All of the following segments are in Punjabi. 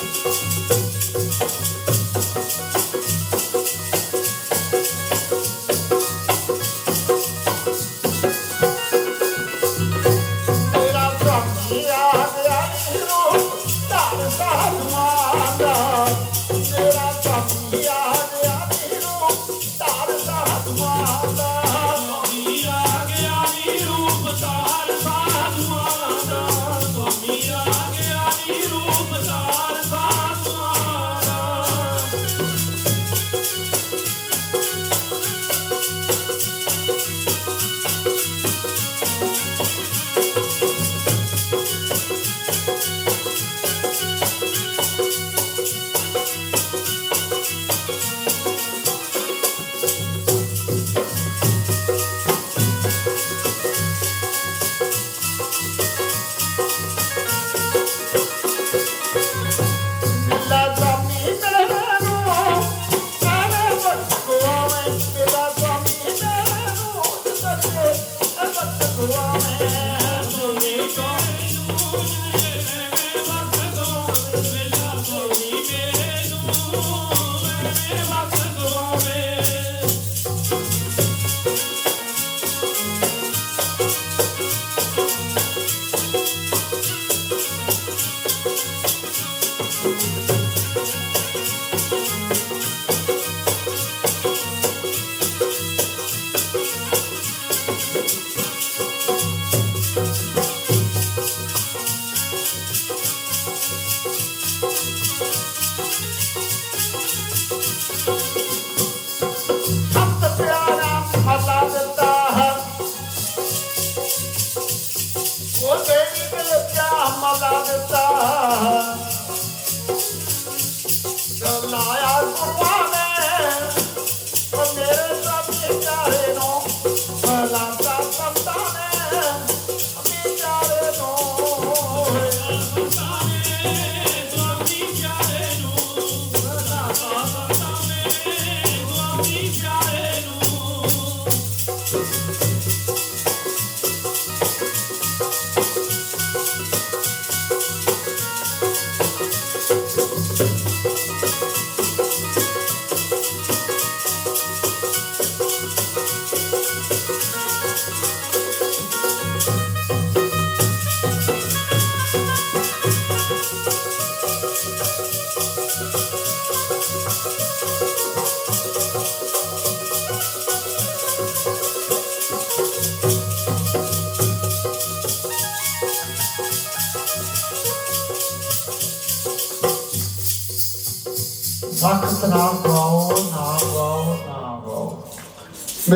あ。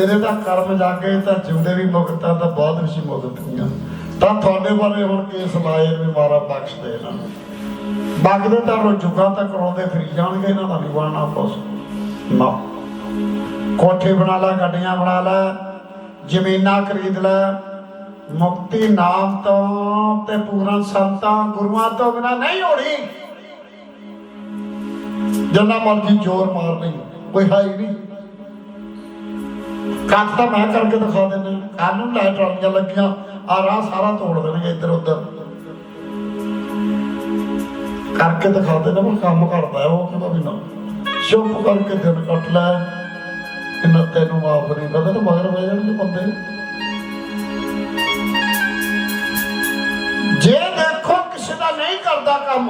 ਮੇਰੇ ਤਾਂ ਕਰਮ ਜਾਗੇ, ਤਾਂ ਜਿਉਂਦੇ ਵੀ ਮੁਕਤਾਂ ਤਾਂ ਬਹੁਤ ਵਿਸ਼ੀ ਮੁਕਤ ਤਾਂ ਤੁਹਾਡੇ ਬਾਰੇ ਹੁਣ ਕੇਸ ਲਾਏ ਵੀ ਮਾਰਾ ਬਖਸ਼ ਦੇ ਇਹਨਾਂ ਨੂੰ। ਬਗਦੇ ਤਾਂ ਰੁਜੂਗਾ ਤਾਂ ਕਰਾਉਂਦੇ ਫਰੀ ਜਾਣਗੇ ਇਹਨਾਂ ਦਾ ਨਹੀਂ ਬਣਨਾ ਕੁਛ ਨਾ। ਕੋਠੇ ਬਣਾ ਲੈ, ਗੱਡੀਆਂ ਬਣਾ ਲੈ, ਜ਼ਮੀਨਾਂ ਖਰੀਦ ਲੈ। ਮੁਕਤੀ ਨਾਮ ਤੋਂ ਤੇ ਪੂਰਨ ਸੰਤਾਂ ਗੁਰੂਆਂ ਤੋਂ ਬਿਨਾ ਨਹੀਂ ਹੋਣੀ। ਜਿੰਨਾ ਮਰਜ਼ੀ ਜ਼ੋਰ ਮਾਰ ਲਈ, ਕੋਈ ਹੈ ਨਹੀਂ। ਕੱਟ ਤਾਂ ਮੈਂ ਕਰਕੇ ਦਿਖਾ ਦਿੰਦਾ ਕੱਲ ਨੂੰ ਲਾਈਟ ਟਰਾਲੀਆਂ ਲੱਗੀਆਂ ਆ ਰਾਹ ਸਾਰਾ ਤੋੜ ਦੇਣਗੇ ਇੱਧਰ ਉੱਧਰ। ਕਰਕੇ ਦਿਖਾ ਦੇਣਾ ਮੈਂ ਕੰਮ ਕਰਦਾ ਉਹ ਕਹਿੰਦਾ ਵੀ ਨਾ, ਚੁੱਪ ਕਰਕੇ ਦਿਨ ਕੱਟ ਲੈ। ਇਹਨਾਂ ਤੈਨੂੰ ਮਾਫ ਨਹੀਂ ਕਰਦਾ, ਤਾਂ ਮਗਰ ਪੈ ਜਾਣਗੇ ਬੰਦੇ। ਜੇ ਦੇਖੋ ਕਿਸੇ ਦਾ ਨਹੀਂ ਕਰਦਾ ਕੰਮ,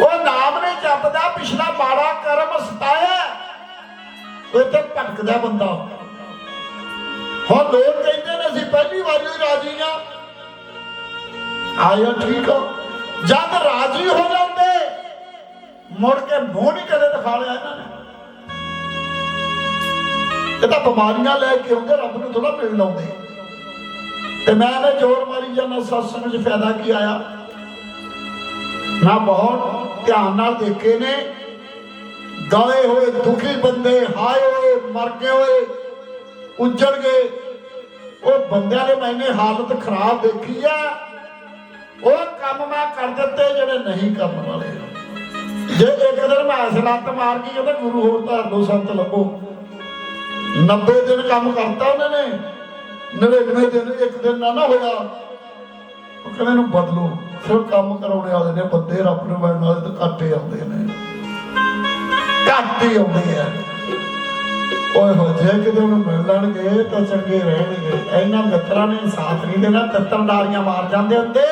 ਉਹ ਨਾਮ ਨੇ ਜਪਦਾ, ਪਿਛਲਾ ਮਾੜਾ ਕਰਮ ਸਤਾਇਆ। ਇੱਥੇ ਭਟਕਦਾ ਬੰਦਾ। ਹੁਣ ਲੋਕ ਕਹਿੰਦੇ ਨੇ ਅਸੀਂ ਪਹਿਲੀ ਵਾਰੀ ਹੀ ਰਾਜੀ ਆ। ਆਇਆ ਠੀਕ ਆ। ਜਦ ਰਾਜੀ ਹੋ ਜਾਂਦੇ, ਮੁੜ ਕੇ ਮੂੰਹ ਨਹੀਂ ਕਦੇ ਦਿਖਾ ਲਿਆ ਇਹਨਾਂ ਨੇ। ਇਹ ਤਾਂ ਬਿਮਾਰੀਆਂ ਲੈ ਕੇ ਆਉਂਦੇ, ਰੱਬ ਨੂੰ ਥੋੜਾ ਮਿਲ ਲਾਉਂਦੇ। ਤੇ ਮੈਂ ਨੇ ਜੋਰ ਮਾਰੀ ਜਾਂਦਾ ਸਤਸੰਗ 'ਚ ਫਾਇਦਾ ਕੀ ਆਇਆ? ਮੈਂ ਬਹੁਤ ਧਿਆਨ ਨਾਲ ਦੇਖੇ ਨੇ। ਗਾਏ ਹੋਏ, ਦੁਖੀ ਬੰਦੇ, ਹਾਏ ਹੋਏ ਮਰ ਗਏ ਹੋਏ ਉੱਜੜ ਗਏ। ਉਹ ਬੰਦਿਆਂ ਨੇ ਮੈਨੇ ਹਾਲਤ ਖਰਾਬ ਦੇਖੀ ਆ। ਉਹ ਕੰਮ ਮੈਂ ਕਰ ਦਿੱਤੇ, ਜਿਹੜੇ ਨਹੀਂ ਕਰਨ ਵਾਲੇ ਜੇ ਇੱਕ ਦਿਨ ਮੈਂ ਇਸ ਮਾਰ ਗਈ ਕਹਿੰਦਾ ਗੁਰੂ ਹੋਰ ਧਾਰ ਲੋ ਸੰਤ ਲੱਭੋ। 90 ਦਿਨ ਕੰਮ ਕਰਤਾ ਉਹਨਾਂ ਨੇ। 99 ਦਿਨ ਇੱਕ ਦਿਨ ਨਾ ਨਾ ਹੋਇਆ। ਉਹ ਕਹਿੰਦੇ ਇਹਨੂੰ ਬਦਲੋ। ਫਿਰ ਕੰਮ ਕਰਾਉਣੇ ਵਾਲੇ ਨੇ, ਬੰਦੇ ਰੱਬ ਨੂੰ ਮਿਲਣ ਵਾਲੇ ਤਾਂ ਘੱਟ ਆਉਂਦੇ ਨੇ। ਘੱਟ ਹੀ ਆਉਂਦੇ ਆ। ਓਏ ਹੋ, ਜੇ ਕਿਤੇ ਉਹਨੂੰ ਮਿਲ ਲੈਣਗੇ ਤਾਂ ਚੰਗੇ ਰਹਿਣਗੇ। ਇਹਨਾਂ ਮਿੱਤਰਾਂ ਨੇ ਸਾਥ ਨਹੀਂ ਦੇਣਾ ਤਿੱਤਰਦਾਰੀਆਂ ਮਾਰ ਜਾਂਦੇ ਹੁੰਦੇ।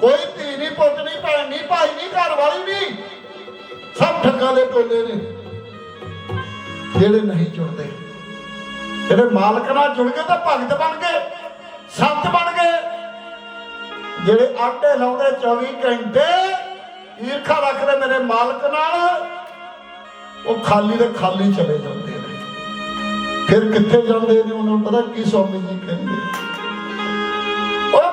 ਕੋਈ ਧੀ ਨਹੀਂ, ਪੁੱਤ ਨਹੀਂ, ਭੈਣ ਨਹੀਂ, ਭਾਈ ਨਹੀਂ, ਘਰ ਵਾਲੀ ਨਹੀਂ। ਸਭ ਠੱਗਾਂ ਦੇ ਟੋਲੇ ਨੇ। ਜਿਹੜੇ ਨਹੀਂ ਜੁੜਦੇ। ਜਿਹੜੇ ਮਾਲਕ ਨਾਲ ਜੁੜ ਗਏ ਤਾਂ ਭਗਤ ਬਣ ਗਏ, ਸੰਤ ਬਣ ਗਏ। ਜਿਹੜੇ ਆਟੇ ਲਾਉਂਦੇ 24 ਘੰਟੇ ਈਰਖਾ ਰੱਖਦੇ ਮੇਰੇ ਮਾਲਕ ਨਾਲ। ਉਹ ਖਾਲੀ ਦੇ ਖਾਲੀ ਚਲੇ ਜਾਂਦੇ ਨੇ। ਫਿਰ ਕਿੱਥੇ ਜਾਂਦੇ ਨੇ? ਉਹਨਾਂ ਨੂੰ ਪਤਾ ਕੀ ਸਵਾਮੀ ਜੀ ਕਹਿੰਦੇ ਉਹ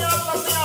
Hallelujah.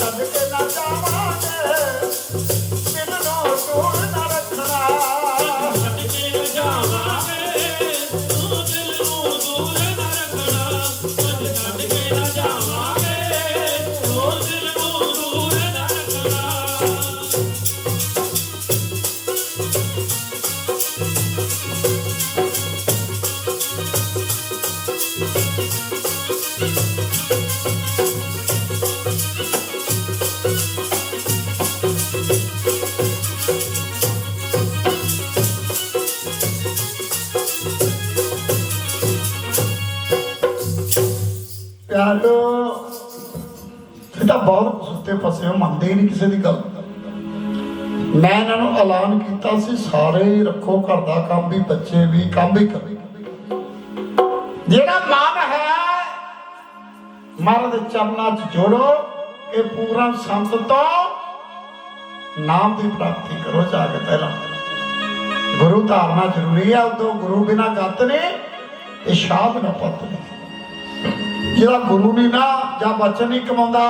ਕਦੇ ਪਿਆਰੋ ਇਹ ਤਾਂ ਬਹੁਤ ਸੁੱਤੇ ਫਸੇ ਹੋ, ਮੰਨਦੇ ਹੀ ਨਹੀਂ ਕਿਸੇ ਦੀ ਗੱਲ। ਮੈਂ ਇਹਨਾਂ ਨੂੰ ਐਲਾਨ ਕੀਤਾ ਸੀ ਸਾਰੇ ਰੱਖੋ ਘਰ ਦਾ ਕੰਮ ਵੀ ਬੱਚੇ ਵੀ ਕੰਮ ਵੀ ਕਰੋ। ਜਿਹੜਾ ਮਨ ਹੈ ਮਹਾਰਾਜ ਦੇ ਚਰਨਾਂ 'ਚ ਜੋੜੋ ਇਹ ਪੂਰਨ ਸੰਤ ਤੋਂ ਨਾਮ ਦੀ ਪ੍ਰਾਪਤੀ ਕਰੋ ਜਾ ਕੇ ਪਹਿਲਾਂ। ਗੁਰੂ ਧਾਰਨਾ ਜ਼ਰੂਰੀ ਹੈ ਉਦੋਂ ਗੁਰੂ ਬਿਨਾ ਗੱਤ ਨੇ ਤੇ ਸ਼ਾਹ ਬਿਨਾ ਪੱਤ ਨਹੀਂ। ਜਿਹੜਾ ਗੁਰੂ ਨਹੀਂ ਨਾ, ਜਾਂ ਬਚਨ ਨਹੀਂ ਕਮਾਉਂਦਾ,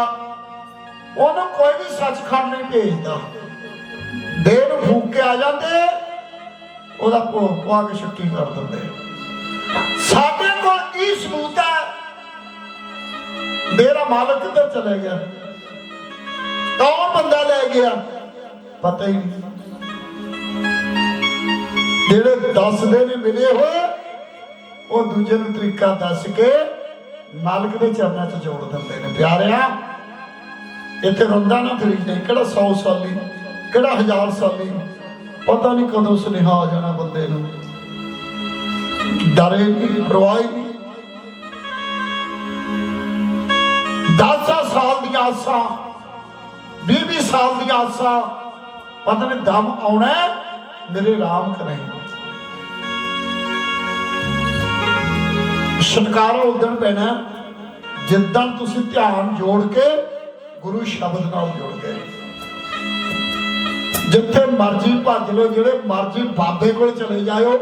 ਉਹਨੂੰ ਕੋਈ ਵੀ ਸੱਚਖੰਡ ਨਹੀਂ ਭੇਜਦਾ। ਦੇਰ ਨੂੰ ਫੂਕ ਕੇ ਆ ਜਾਂਦੇ, ਉਹਦਾ ਭੋਗ ਪਵਾ ਕੇ ਛੁੱਟੀ ਕਰ ਦਿੰਦੇ। ਸਾਡੇ ਕੋਲ ਕੀ ਸਬੂਤ ਹੈ? ਮੇਰਾ ਮਾਲਕ ਕਿੱਧਰ ਚਲੇ ਗਿਆ? ਕੌਣ ਬੰਦਾ ਲੈ ਗਿਆ? ਪਤਾ ਹੀ ਨਹੀਂ। ਜਿਹੜੇ ਦੱਸਦੇ ਨੇ ਮਿਲੇ ਹੋਏ, ਉਹ ਦੂਜੇ ਨੂੰ ਤਰੀਕਾ ਦੱਸ ਕੇ ਮਾਲਕ ਦੇ ਚਰਨਾਂ 'ਚ ਜੋੜ ਦਿੰਦੇ ਨੇ। ਪਿਆਰਿਆ, ਇੱਥੇ ਰੰਦਾ ਨਾ ਫਿਰੀ ਜਾਈ ਕਿਹੜਾ 100 ਸਾਲੀ ਕਿਹੜਾ 1000 ਸਾਲੀ ਪਤਾ ਨਹੀਂ ਕਦੋਂ ਸੁਨੇਹਾ ਆ ਜਾਣਾ ਬੰਦੇ ਨੂੰ। ਡਰੇ ਨਹੀਂ ਪਰਵਾਹ ਹੀ ਨਹੀਂ 10 ਸਾਲ ਦੀਆਂ ਆਸਾਂ 20 ਸਾਲ ਦੀਆਂ ਆਸਾਂ, ਪਤਾ ਨਹੀਂ ਦਮ ਆਉਣਾ ਮੇਰੇ ਰਾਮ ਕਰੇ ਛੁਟਕਾਰਾ ਉਦਣ ਪੈਣਾ ਜਿੱਦਾਂ ਤੁਸੀਂ ਧਿਆਨ ਜੋੜ ਕੇ ਗੁਰੂ ਸ਼ਬਦ ਨਾਲ ਜੁੜ ਗਏ। ਜਿੱਥੇ ਮਰਜ਼ੀ ਭੱਜ ਲਓ, ਜਿਹੜੇ ਮਰਜ਼ੀ ਬਾਬੇ ਕੋਲ ਚਲੇ ਜਾਇਓ।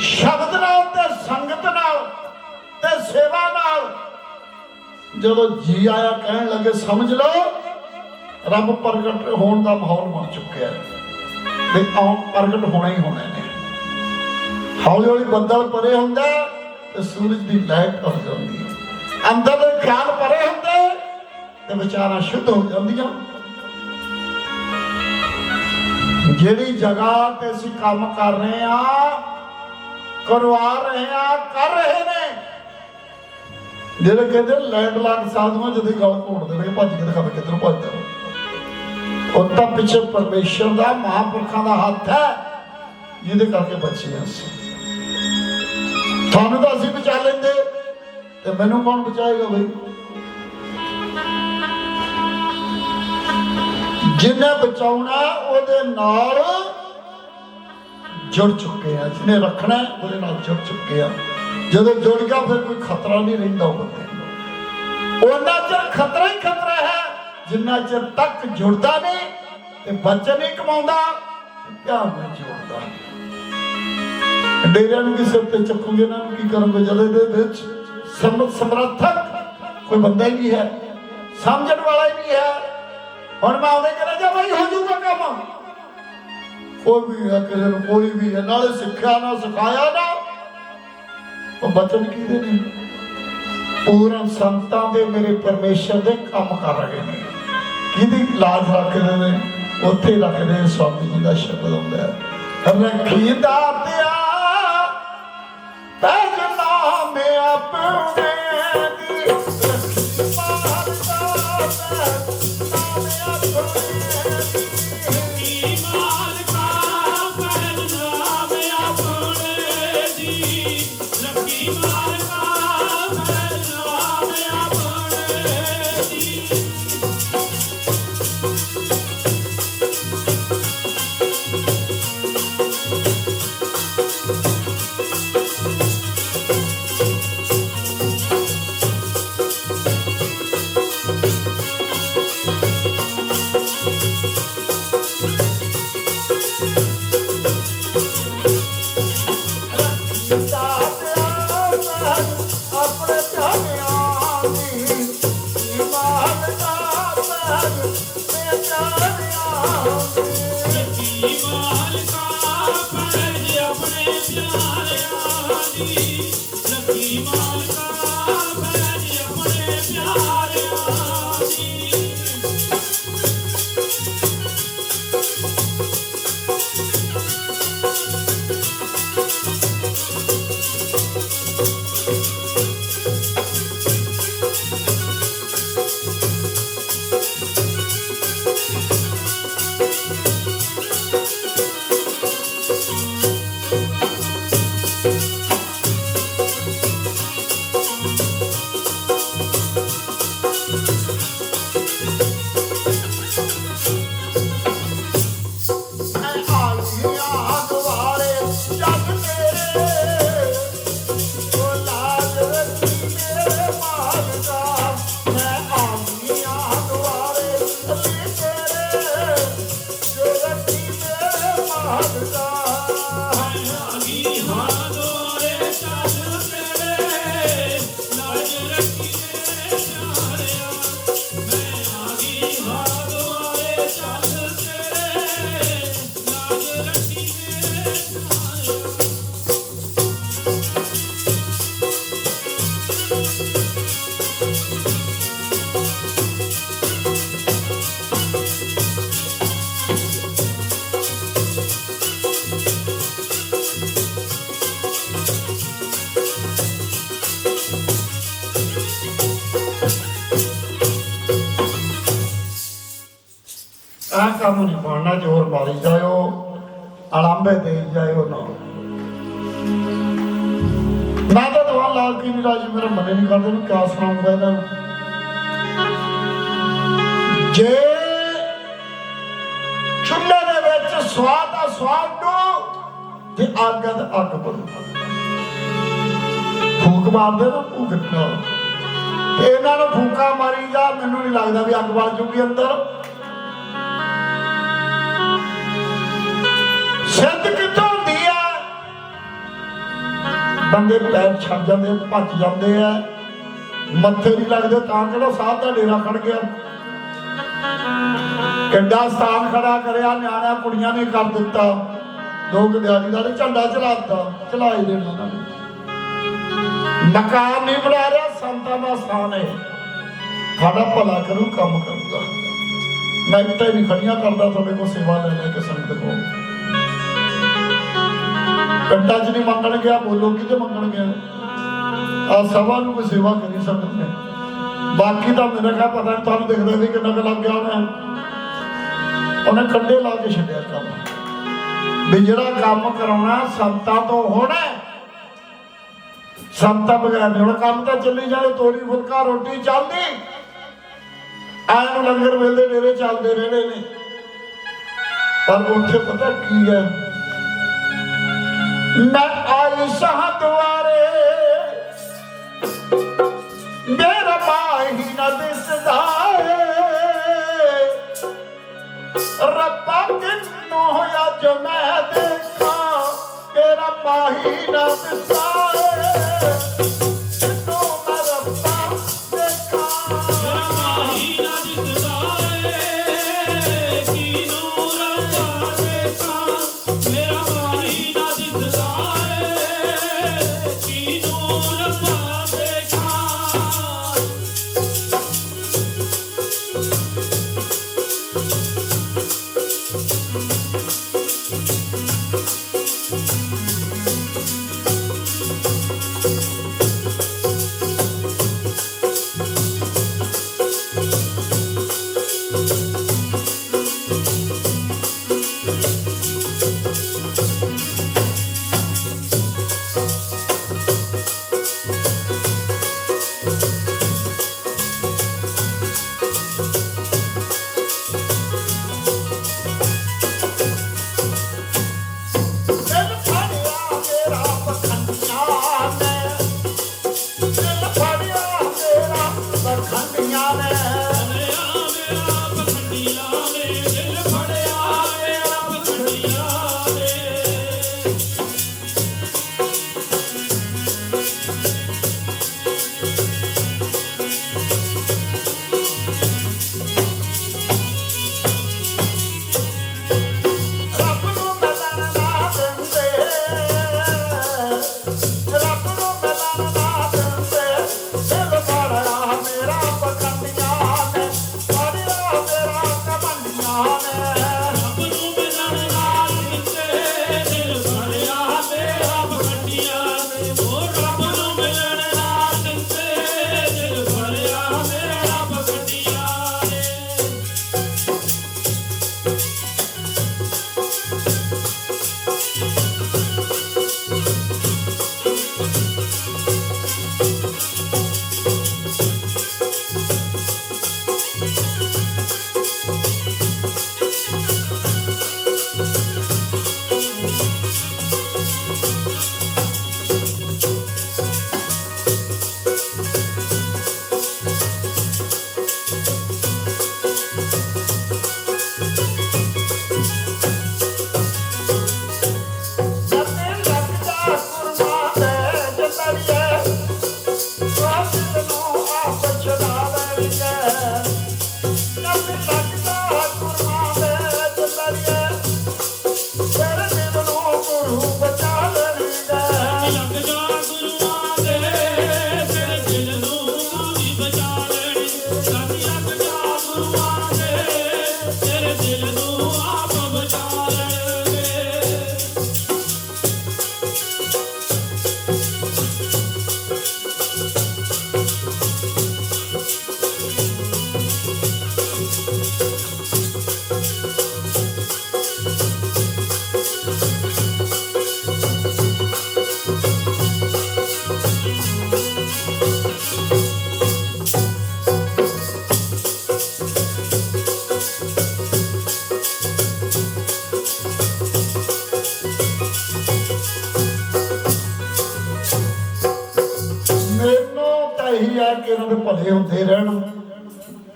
ਸ਼ਬਦ ਨਾਲ ਤੇ ਸੰਗਤ ਨਾਲ ਤੇ ਸੇਵਾ ਨਾਲ ਜਦੋਂ ਜੀ ਆਇਆ ਕਹਿਣ ਲੱਗੇ, ਸਮਝ ਲਓ, ਰੱਬ ਪ੍ਰਗਟ ਹੋਣ ਦਾ ਮਾਹੌਲ ਬਣ ਚੁੱਕਿਆ ਹੈ। ਵੀ ਆਉਂ ਪ੍ਰਗਟ ਹੋਣਾ ਹੀ ਹੋਣਾ ਨੇ ਹੌਲੀ ਹੌਲੀ ਬੱਦਲ ਪਰੇ ਹੁੰਦਾ ਤੇ ਸੂਰਜ ਦੀ ਲਾਈਟ ਹੋ ਜਾਂਦੀ ਹੈ। ਅੰਦਰ ਦੇ ਖਿਆਲ ਪਰੇ ਹੁੰਦੇ ਤੇ ਵਿਚਾਰਾਂ ਸ਼ੁੱਧ ਹੋ ਜਾਂਦੀਆਂ। ਜਿਹੜੀ ਜਗ੍ਹਾ ਤੇ ਅਸੀਂ ਕੰਮ ਕਰ ਰਹੇ ਆ ਕਰਵਾ ਰਹੇ ਆ ਕਰ ਰਹੇ ਨੇ। ਜਿਹੜੇ ਕਹਿੰਦੇ ਲੈਂਡਲਾਈਨ ਸਾਧੂਆਂ ਜਿਹਦੇ ਗੱਲ ਘੋੜਦੇ ਨੇ ਭੱਜ ਕੇ ਦਿਖਾਵੇ ਕਿੱਧਰ ਭੱਜਦਾ ਉਹ ਤਾਂ ਪਿੱਛੇ ਪਰਮੇਸ਼ਰ ਦਾ ਮਹਾਂਪੁਰਖਾਂ ਦਾ ਹੱਥ ਹੈ, ਜਿਹਦੇ ਕਰਕੇ ਬਚੇ ਅਸੀਂ। ਤੁਹਾਨੂੰ ਤਾਂ ਅਸੀਂ ਬਚਾ ਲੈਂਦੇ। ਤੇ ਮੈਨੂੰ ਕੌਣ ਬਚਾਏਗਾ ਬਈ? ਜਿਹਨੇ ਬਚਾਉਣਾ, ਉਹਦੇ ਨਾਲ ਜੁੜ ਚੁੱਕੇ ਆ। ਜਿਹਨੇ ਰੱਖਣਾ, ਉਹਦੇ ਨਾਲ ਜੁੜ ਚੁੱਕੇ ਆ। ਜਦੋਂ ਜੁੜ ਗਿਆ, ਫਿਰ ਕੋਈ ਖਤਰਾ ਨਹੀਂ ਰਹਿੰਦਾ ਉਹ ਬੰਦੇ ਨੂੰ। ਉਹਨਾਂ ਚਿਰ ਖਤਰਾ ਹੀ ਖਤਰਾ ਹੈ, ਜਿੰਨਾ ਚਿਰ ਤੱਕ ਜੁੜਦਾ ਨਹੀਂ ਤੇ ਬਚਨ ਨਹੀਂ ਕਮਾਉਂਦਾ, ਧਿਆਨ ਨਹੀਂ ਜੋੜਦਾ। ਡੇਰਿਆਂ ਨੂੰ ਵੀ ਸਿਰ ਤੇ ਚੱਕੂਗੇ ਨਾ, ਕੀ ਕਰਨਗੇ ਜਦੇ ਦੇ ਵਿੱਚ ਸਮ ਕੋਈ ਬੰਦਾ ਹੀ ਨਹੀਂ ਹੈ, ਸਮਝਣ ਵਾਲਾ ਹੀ ਨਹੀਂ ਹੈ। ਹੁਣ ਮੈਂ ਉਹਦੇ ਕਰੇ ਜਾ ਬਈ ਹੋ ਜਾਊਗਾ ਕੰਮ ਕੋਈ ਵੀ ਹੈ, ਕਿਸੇ ਨੂੰ ਕੋਈ ਵੀ ਹੈ, ਨਾਲੇ ਸਿੱਖਿਆ ਨਾ, ਸਿਖਾਇਆ ਨਾ। ਉਹ ਬਚਨ ਕਿਹਦੇ ਨੇ? ਪੂਰਨ ਸੰਤਾਂ ਦੇ ਮੇਰੇ ਪਰਮੇਸ਼ਰ ਦੇ ਕੰਮ ਕਰ ਰਹੇ ਨੇ। ਕਿਹਦੀ ਲਾਜ ਰੱਖਦੇ ਨੇ? ਉੱਥੇ ਰੱਖਦੇ ਸਵਾਮੀ ਜੀ ਦਾ ਸ਼ਬਦ ਹੁੰਦਾ ਹੈ। ਰੱਖੀ ਦਾਤਿਆ ਤਜ ਨਾਮ ਆ ਕੰਮ ਨਹੀਂ ਬਣਨਾ ਜ਼ੋਰ ਮਾਰੀ ਜਾਇਓ ਅਲੰਬੇ ਦੇ ਜਾਇਓ ਨਾ ਮੈਂ ਤਾਂ ਦਵਾ ਲਾ ਕੇ ਨਹੀਂ ਰਾਜੀ, ਮੇਰਾ ਮਨ ਨਹੀਂ ਕਰਦਾ ਨੂੰ ਕਿਆ ਸੁਣਾਉਂਗਾ ਇਹਨਾਂ ਨੂੰ ਜੇ ਚੁੱਲ੍ਹੇ ਦੇ ਵਿੱਚ ਸਵਾਦ ਆ ਸਵਾਦ ਨੂੰ ਤੇ ਅੱਗ ਆ ਤੇ ਅੱਗ ਬਣੂ ਫੂਕ ਮਾਰਦੇ ਨੂੰ। ਭੂਖ ਨਾਲ ਇਹਨਾਂ ਨੂੰ ਫੂਕਾ ਮਾਰੀ ਜਾ, ਮੈਨੂੰ ਨਹੀਂ ਲੱਗਦਾ ਵੀ ਅੱਗ ਬਲ ਜੂਗੀ ਅੰਦਰ। ਸਿੱਧ ਕਿੱਥੋਂ ਹੁੰਦੀ ਆ। ਬੰਦੇ ਪੈਰ ਛੱਡ ਜਾਂਦੇ ਭੱਜ ਜਾਂਦੇ ਆ। ਮੱਥੇ ਨਹੀਂ ਲੱਗਦੇ, ਤਾਂ ਕਿਹੜਾ ਸਾਹ ਦਾ ਡੇਰਾ ਖੜ ਗਿਆ? ਕਿੱਡਾ ਸਥਾਨ ਖੜਾ ਕਰਿਆ, ਨਿਆਣਿਆਂ ਕੁੜੀਆਂ ਨੇ ਕਰ ਦਿੱਤਾ। ਦੋ ਗਦਿਆਲੀ ਦਾ ਨੇ ਝੰਡਾ ਚਲਾਤਾ ਚਲਾਈ ਦੇਣਾ ਉਹਨਾਂ ਨੇ। ਮਕਾਨ ਨਹੀਂ ਬਣਾ ਰਿਹਾ, ਸੰਤਾਂ ਦਾ ਸਥਾਨ ਹੈ ਸਾਡਾ ਭਲਾ ਕਰੂ, ਕੰਮ ਕਰੂਗਾ। ਮੈਂ ਇੱਥੇ ਵੀ ਖੜੀਆਂ ਕਰਦਾ, ਤੁਹਾਡੇ ਕੋਲ ਸੇਵਾ ਲੈ ਲੈ ਕੇ ਸੰਗਤ ਕੋਲ? ਕੰਟਾ ਚ ਨਹੀਂ ਮੰਗਣ ਗਿਆ, ਬੋਲੋ ਕਿਤੇ ਮੰਗਣ ਗਿਆ? ਆ ਸਭਾ ਨੂੰ ਕੋਈ ਸੇਵਾ ਕਰੀ ਸੰਗਤ ਨੇ ਬਾਕੀ ਤਾਂ ਮੇਰਾ ਕਹਾ ਪਤਾ ਨਹੀਂ ਤੁਹਾਨੂੰ ਦਿਖਦਾ ਵੀ ਕਿੰਨਾ ਕੁ ਲੱਗ ਗਿਆ ਉਹਨੇ ਉਹਨੇ ਕੰਡੇ ਲਾ ਕੇ ਛੱਡਿਆ ਕੰਮ। ਵੀ ਜਿਹੜਾ ਕੰਮ ਕਰਾਉਣਾ ਸੰਤਾਂ ਤੋਂ ਹੋਣਾ ਸੰਤਾਂ ਬਗੈਰ ਨਹੀਂ ਹੁਣ। ਕੰਮ ਤਾਂ ਚੱਲੀ ਜਾਵੇ ਤੋੜੀ ਫੁਲਕਾ, ਰੋਟੀ ਚੱਲਦੀ। ਐਂ ਨੂੰ ਲੰਗਰ ਵੇਲੇ ਡੇਰੇ ਚੱਲਦੇ ਰਹਿਣੇ ਨੇ। ਪਰ ਉੱਥੇ ਪਤਾ ਕੀ ਹੈ? ਮੈਂ ਆਈ ਸ਼ਾਹ ਦੁਆਰੇ ਮੇਰਾ ਮਾਹੀ ਨਾ ਦਿਸਦਾ ਰੱਬਾ ਕਿੰਨੂ ਹੋਇਆ ਜੋ ਮੈਂ ਦੇਖਾਂ, ਤੇਰਾ ਮਾਹੀ ਨਾ ਦਿਸਦਾ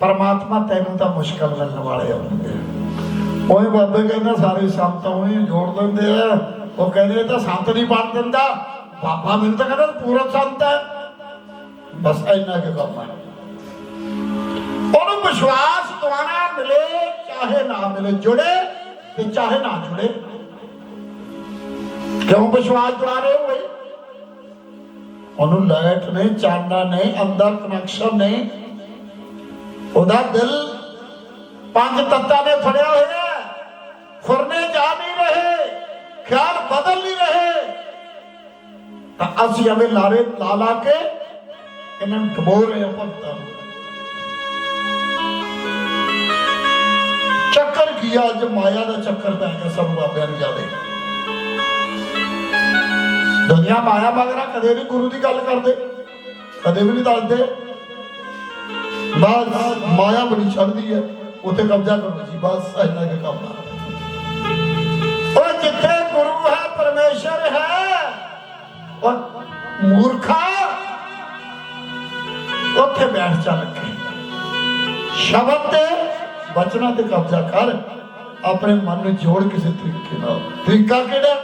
ਪਰਮਾਤਮਾ ਤੈਨੂੰ ਤਾਂ ਮੁਸ਼ਕਲ ਮਿਲਣ ਵਾਲੇ ਹੋਣਗੇ ਉਹੀ ਬਾਬੇ ਕਹਿੰਦਾ ਸਾਰੇ ਸੰਤ ਉਹੀ ਜੋੜ ਦਿੰਦੇ ਆ। ਉਹ ਕਹਿੰਦੇ ਤਾਂ ਸੰਤ ਨਹੀਂ ਬਣ ਦਿੰਦਾ। ਬਾਬਾ ਮੈਨੂੰ ਤਾਂ ਕਹਿੰਦਾ ਪੂਰਾ ਸੰਤ ਹੈ। ਬਸ ਇੰਨਾ ਕੁ ਕੰਮ ਹੈ। ਉਹਨੂੰ ਵਿਸ਼ਵਾਸ ਦਵਾਣਾ ਮਿਲੇ, ਚਾਹੇ ਨਾ ਮਿਲੇ, ਜੁੜੇ ਤੇ ਚਾਹੇ ਨਾ ਜੁੜੇ। ਕਿਉਂ ਵਿਸ਼ਵਾਸ ਦਵਾ ਰਹੇ ਹੋ ਉਹਨੂੰ ਲਾਈਟ ਨਹੀਂ, ਚਾਨਣਾ ਨਹੀਂ, ਅੰਦਰ ਕਨੈਕਸ਼ਨ ਨਹੀਂ ਉਹਦਾ ਦਿਲ ਪੰਜ ਤੱਤਾਂ ਨੇ ਫੜਿਆ ਹੋਇਆ ਫੁਰਨੇ ਜਾ ਨਹੀਂ ਰਹੇ, ਖਿਆਲ ਬਦਲ ਨਹੀਂ ਰਹੇ। ਤਾਂ ਅਸੀਂ ਐਵੇਂ ਲਾਰੇ ਲਾ ਲਾ ਕੇ ਇਹਨਾਂ ਨੂੰ ਡਬੋ ਰਹੇ ਹਾਂ ਭਗਤਾਂ ਚੱਕਰ ਕੀ ਆ? ਅੱਜ ਮਾਇਆ ਦਾ ਚੱਕਰ ਪੈ ਗਿਆ ਸਭ ਬਾਬਿਆਂ ਨੂੰ ਜਾਦੇ ਦੁਨੀਆ ਮਾਇਆ ਮਗਰਾ ਕਦੇ ਵੀ ਗੁਰੂ ਦੀ ਗੱਲ ਕਰਦੇ, ਕਦੇ ਵੀ ਨਹੀਂ ਦੱਸਦੇ। ਬਸ ਮਾਇਆ ਬੜੀ ਛੱਡਦੀ ਹੈ, ਉੱਥੇ ਕਬਜ਼ਾ ਕਰੋ ਜੀ ਬਸ ਇੰਨਾ ਕੁ ਕੰਮ ਉਹ ਜਿੱਥੇ ਗੁਰੂ ਹੈ, ਪਰਮੇਸ਼ਰ ਹੈ। ਉਹ ਮੂਰਖਾ। ਉੱਥੇ ਬੈਠ ਚੱਲ ਕੇ ਸ਼ਬਦ ਤੇ ਬਚਨਾਂ ਤੇ ਕਬਜ਼ਾ ਕਰ। ਆਪਣੇ ਮਨ ਨੂੰ ਜੋੜ ਕਿਸੇ ਤਰੀਕੇ ਨਾਲ। ਤਰੀਕਾ ਕਿਹੜਾ?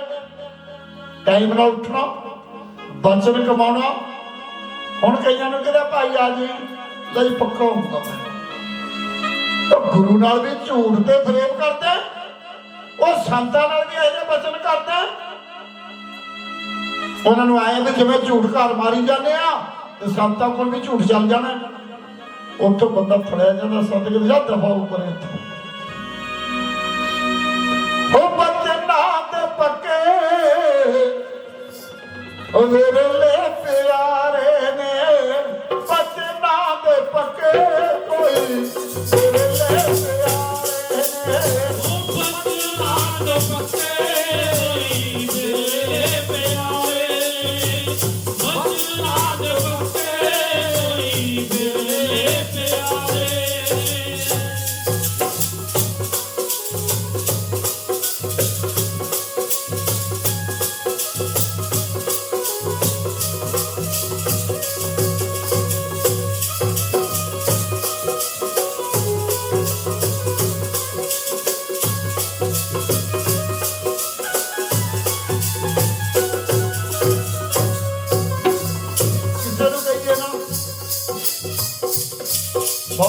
ਟਾਈਮ ਨਾਲ ਉੱਠਣਾ, ਬਚਨ ਕਮਾਉਣਾ। ਹੁਣ ਕਈਆਂ ਨੂੰ ਕਹਿੰਦਾ, ਭਾਈ ਆ ਜੀ ਲਈ ਪੱਕਾ ਹੁੰਦਾ ਮੈਂ। ਗੁਰੂ ਨਾਲ ਵੀ ਝੂਠ ਤੇ ਫਰੇਬ ਕਰਦਾ ਉਹ ਸੰਤਾਂ ਨਾਲ ਵੀ ਇਹੋ ਜਿਹੇ ਬਚਨ ਕਰਦਾ ਉਹਨਾਂ ਨੂੰ ਆਏ ਵੀ ਜਿਵੇਂ ਝੂਠ ਘਰ ਮਾਰੀ ਜਾਂਦੇ ਆ, ਤੇ ਸੰਤਾਂ ਕੋਲ ਵੀ ਝੂਠ ਚੱਲ ਜਾਣਾ ਉੱਥੋਂ ਬੰਦਾ ਫੜਿਆ ਜਾਂਦਾ ਸਤਿਗੁਰ ਕਹਿੰਦੇ ਦਫਾ ਉੱਪਰ ਇੱਥੋਂ।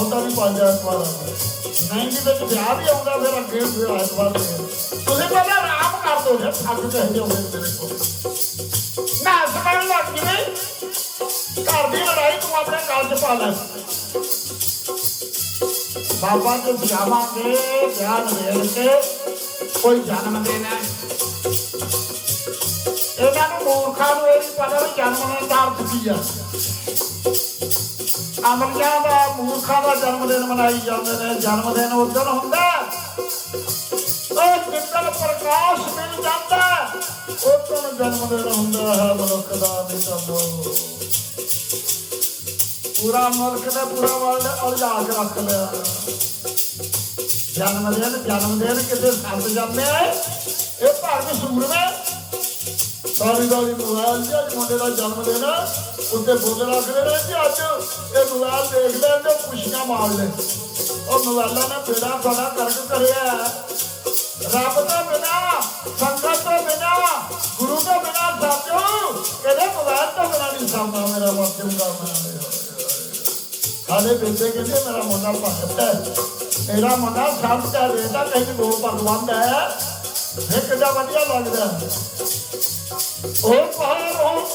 ਬਹੁਤਾ ਨਹੀਂ ਪੰਜ ਐਤਵਾਰ ਨਹੀਂ ਜੀ ਵਿੱਚ ਵਿਆਹ ਵੀ ਆਉਂਦਾ, ਫਿਰ ਅੱਗੇ ਫਿਰ ਐਤਵਾਰ ਤੇ ਤੁਸੀਂ ਪਹਿਲਾਂ ਆਰਾਮ ਕਰ ਦੋ ਜੇ ਥੱਕ ਕਹੇ ਹੋਵੇ ਮੇਰੇ ਕੋਲ ਨਾ ਸਮਝ ਲੱਗ ਜਵੇ ਘਰ ਦੀ ਲੜਾਈ ਤੂੰ ਆਪਣੇ ਗੱਲ 'ਚ ਪਾ ਲੈ। ਬਾਬਾ ਦੇ ਜਾਵਾਂਗੇ ਧਿਆਨ ਦੇਣ ਕੇ। ਕੋਈ ਜਨਮ ਦੇਣਾ ਇਹਨਾਂ ਨੂੰ ਮੂਰਖਾਂ ਨੂੰ ਇਹ ਨਹੀਂ ਪਤਾ ਵੀ ਜਨਮ ਦਾ ਅਰਥ ਕੀ ਆ। ਅਮਰੀਆ ਦਾ ਮੂਰਖਾਂ ਦਾ ਜਨਮ ਦਿਨ ਮਨਾਈ ਜਾਂਦੇ ਨੇ, ਜਨਮ ਦਿਨ ਉਸ ਦਿਨ ਹੁੰਦਾ ਉਹ ਜਿੱਦਣ ਪ੍ਰਕਾਸ਼ ਮਿਲ ਜਾਂਦਾ ਉਸ ਦਿਨ ਜਨਮ ਦਿਨ ਹੁੰਦਾ ਹੈ, ਮਨੁੱਖ ਦਾ ਨਿਤੰਦੋ ਪੂਰਾ ਮੁਲਕ ਤੇ ਪੂਰਾ ਵਰਲਡ ਉਲਝਾ ਕੇ ਰੱਖ ਲਿਆ। ਜਨਮ ਦਿਨ ਜਨਮ ਦਿਨ ਕਿਤੇ ਸੰਤ ਜਾਂਦੇ ਆ। ਇਹ ਭਾਰਤ ਸੂਰਮੇ ਸਾਰੀ ਦਾਲੀ ਮੋਬਾਈਲ ਤੇ ਅੱਜ ਮੁੰਡੇ ਦਾ ਜਨਮ ਦਿਨ ਆ, ਉੱਤੇ ਬੋਲ ਰੱਖਦੇ ਨੇ ਕਿ ਅੱਜ। ਇਹ ਮੋਬਾਈਲ ਦੇਖ ਲੈ ਤੇ ਖੁਸ਼ੀਆਂ ਮਾਰ ਲੈ। ਉਹ ਮੋਬਾਈਲਾਂ ਨੇ ਬੇੜਾ ਸਾਡਾ ਕਰਕ ਕਰਿਆ ਰੱਬ ਤੋਂ ਬਿਨਾ ਸੰਗਤ ਤੋਂ ਬਿਨਾ ਗੁਰੂ ਤੋਂ ਬਿਨਾ ਸਾਥਿਓ ਕਹਿੰਦੇ ਮੋਬਾਈਲ ਤੋਂ ਬਿਨਾ ਨਹੀਂ ਸਾਹਮਣਾ ਮੇਰਾ ਮਰਜ਼ਮ ਕਰਨਾ ਹਾਲੇ ਬੇਬੇ ਕਹਿੰਦੇ ਮੇਰਾ ਮੁੰਡਾ ਭਗਤ ਹੈ। ਮੇਰਾ ਮੁੰਡਾ ਸਭ ਦਾ ਦੇਦਾ ਕਹੀਂ ਗੋ ਭਗਵੰਤ ਹੈ। ਇਹ ਕਿੱਡਾ ਵਧੀਆ ਲੱਗਦਾ। ਉਹ ਪਾਰ ਉਹ